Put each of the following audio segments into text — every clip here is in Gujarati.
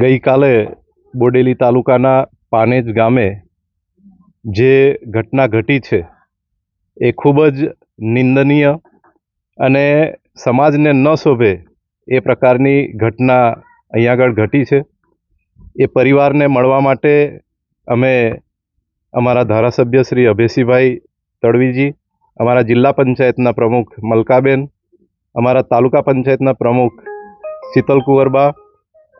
ગઈકાલે બોડેલી તાલુકાના પાનેજ ગામે જે ઘટના ઘટી છે, એ ખૂબ જ નિંદનીય અને સમાજને ન શોભે એ પ્રકારની ઘટના અહીંયા આગળ ઘટી છે. એ પરિવારને મળવા માટે અમે અમારા ધારાસભ્ય શ્રી અભેસીભાઈ તડવીજી, અમારા જિલ્લા પંચાયતના પ્રમુખ મલકાબેન, અમારા તાલુકા પંચાયતના પ્રમુખ શીતલ કુંવરબા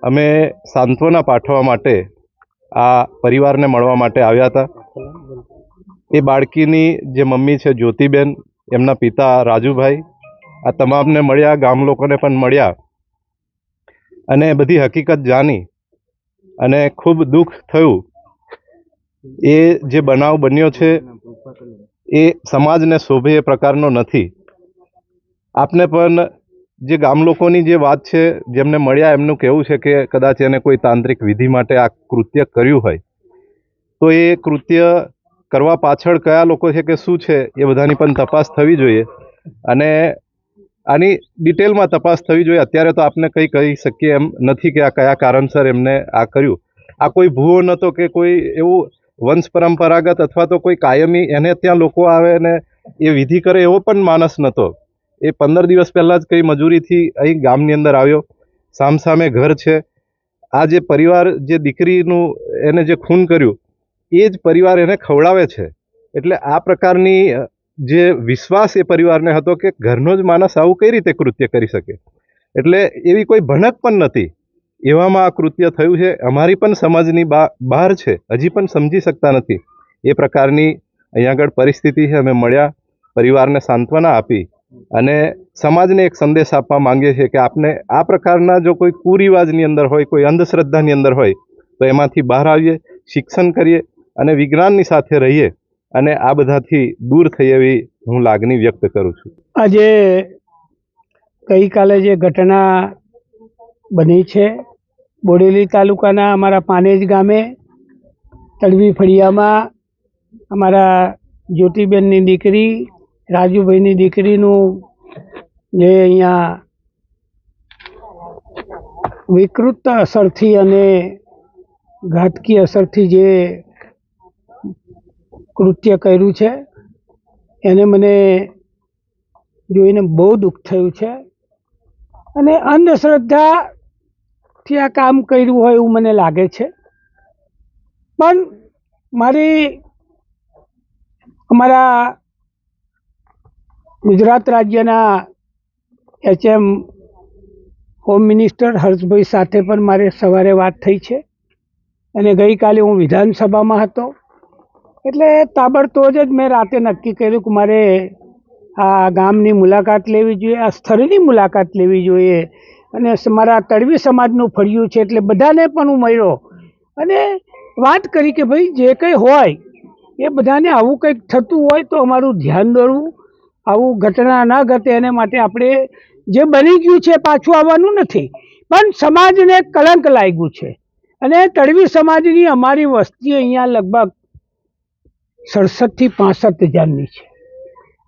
અમે સાંત્વના પાઠવા માટે આ પરિવારને મળવા માટે આવ્યા હતા. એ બાળકીની જે મમ્મી છે જ્યોતિબેન, એમના પિતા રાજુભાઈ, આ તમામને મળ્યા, ગામ લોકોને પણ મળ્યા. અને બધી હકીકત જાણી અને ખૂબ દુઃખ થયું. એ જે બનાવ બન્યો છે, એ સમાજને શોભે એ પ્રકારનો નથી. આપને પણ જે ગામ લોકોની જે વાત છે, જેમને મળ્યા, એમનું કહેવું છે કે કદાચ એને કોઈ તાંત્રિક વિધિ માટે આ કૃત્ય કર્યું હોય. તો એ કૃત્ય કરવા પાછળ કયા લોકો છે કે શું છે, એ બધાની પણ તપાસ થવી જોઈએ. અને આની ડિટેલમાં તપાસ થવી જોઈએ. અત્યારે તો આપને કંઈ કહી શકીએ એમ નથી કે આ કયા કારણસર એમને આ કર્યું. આ કોઈ ભૂવો નહોતો કે કોઈ એવું વંશ પરંપરાગત અથવા તો કોઈ કાયમી, એને ત્યાં લોકો આવે ને એ વિધિ કરે એવો પણ માણસ નહોતો. એ પંદર દિવસ પહેલાં જ કંઈ મજૂરીથી અહીં ગામની અંદર આવ્યો. સામસામે ઘર છે. આ જે પરિવાર જે દીકરીનું એને જે ખૂન કર્યું, એ જ પરિવાર એને ખવડાવે છે. એટલે આ પ્રકારની જે વિશ્વાસ એ પરિવારને હતો કે ઘરનો જ માણસ આવું કઈ રીતે કૃત્ય કરી શકે? એટલે એવી કોઈ ભણક પણ નથી. એવામાં આ કૃત્ય થયું છે. અમારી પણ સમાજની બહાર છે. હજી પણ સમજી શકતા નથી. એ પ્રકારની અહીંયા આગળ પરિસ્થિતિ છે. અમે મળ્યા. પરિવારને સાંત્વના આપી. અને સમાજને એક સંદેશ આપવા માંગીએ છીએ કે આપને આ પ્રકારના જો કોઈ કુરિવાજની અંદર હોય, કોઈ અંધશ્રદ્ધાની અંદર હોય, તો એમાંથી બહાર આવીએ, શિક્ષણ કરીએ અને વિજ્ઞાનની સાથે રહીએ અને આ બધાથી દૂર થઈ એવી હું લાગણી વ્યક્ત કરું છું. આજે ગઈકાલે જે ઘટના બની છે, બોડેલી તાલુકાના અમારા પાનેજ ગામે, તળવી ફળિયામાં અમારા જ્યોતિબેનની દીકરી રાજુભાઈની દીકરીનું જે અહીંયા વિકૃત અસરથી અને ઘાતકી અસરથી જે કૃત્ય કર્યું છે, એને મને જોઈને બહુ દુઃખ થયું છે. અને અંધશ્રદ્ધાથી આ કામ કર્યું હોય એવું મને લાગે છે. પણ મારી અમારા ગુજરાત રાજ્યના એચએમ હોમ મિનિસ્ટર હર્ષભાઈ સાથે પણ મારે સવારે વાત થઈ છે. અને ગઈકાલે હું વિધાનસભામાં હતો. એટલે તાબડતોડ જ મેં રાતે નક્કી કર્યું કે મારે આ ગામની મુલાકાત લેવી જોઈએ, આ સ્થળની મુલાકાત લેવી જોઈએ. અને મારા તળવી સમાજનું ફળિયું છે એટલે બધાને પણ હું મળ્યો. અને વાત કરી કે ભાઈ, જે કંઈ હોય, એ બધાને આવું કંઈક થતું હોય તો અમારું ધ્યાન દોરવું. આવું ઘટના ન ઘટે એને માટે આપણે જે બની ગયું છે પાછું આવવાનું નથી. પણ સમાજને કલંક લાગ્યું છે. અને તળવી સમાજની અમારી વસ્તી અહીંયા લગભગ સડસઠથી પાસઠ હજારની છે.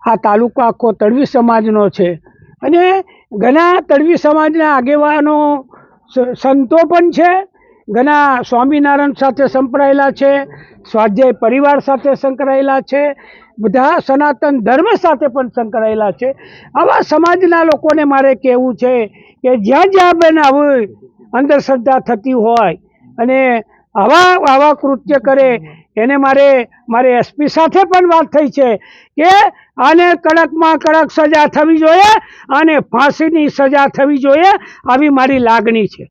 આ તાલુકો આખો તળવી સમાજનો છે. અને ઘણા તળવી સમાજના આગેવાનો સંતો પણ છે. ઘણા સ્વામિનારાયણ સાથે સંકળાયેલા છે, સ્વાધ્યાય પરિવાર સાથે સંકળાયેલા છે, બધા સનાતન ધર્મ સાથે પણ સંકળાયેલા છે. આવા સમાજના લોકોને મારે કહેવું છે કે જ્યાં જ્યાં બેન આવી અંધશ્રદ્ધા થતી હોય અને આવા આવા કૃત્ય કરે, એને મારે મારે એસપી સાથે પણ વાત થઈ છે કે આને કડકમાં કડક સજા થવી જોઈએ અને ફાંસીની સજા થવી જોઈએ, આવી મારી લાગણી છે.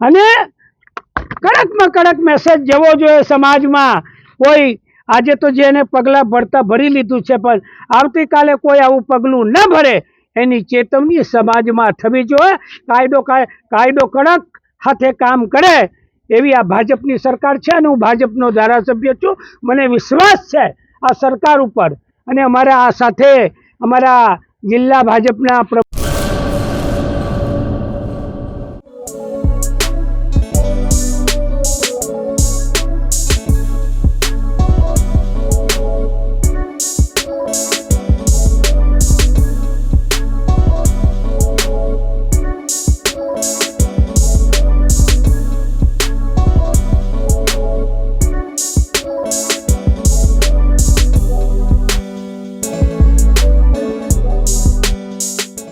અને કડકમાં કડક મેસેજ જવો જોઈએ સમાજમાં. કોઈ આજે તો જેને પગલાં ભરતા ભરી લીધું છે, પણ આવતીકાલે કોઈ આવું પગલું ન ભરે, એની ચેતવણી સમાજમાં થવી જોઈએ. કાયદો કાય- કાયદો કડક હાથે કામ કરે, એવી આ ભાજપની સરકાર છે અને હું ભાજપનો ધારાસભ્ય છું. મને વિશ્વાસ છે આ સરકાર ઉપર. અને અમારા આ સાથે અમારા જિલ્લા ભાજપના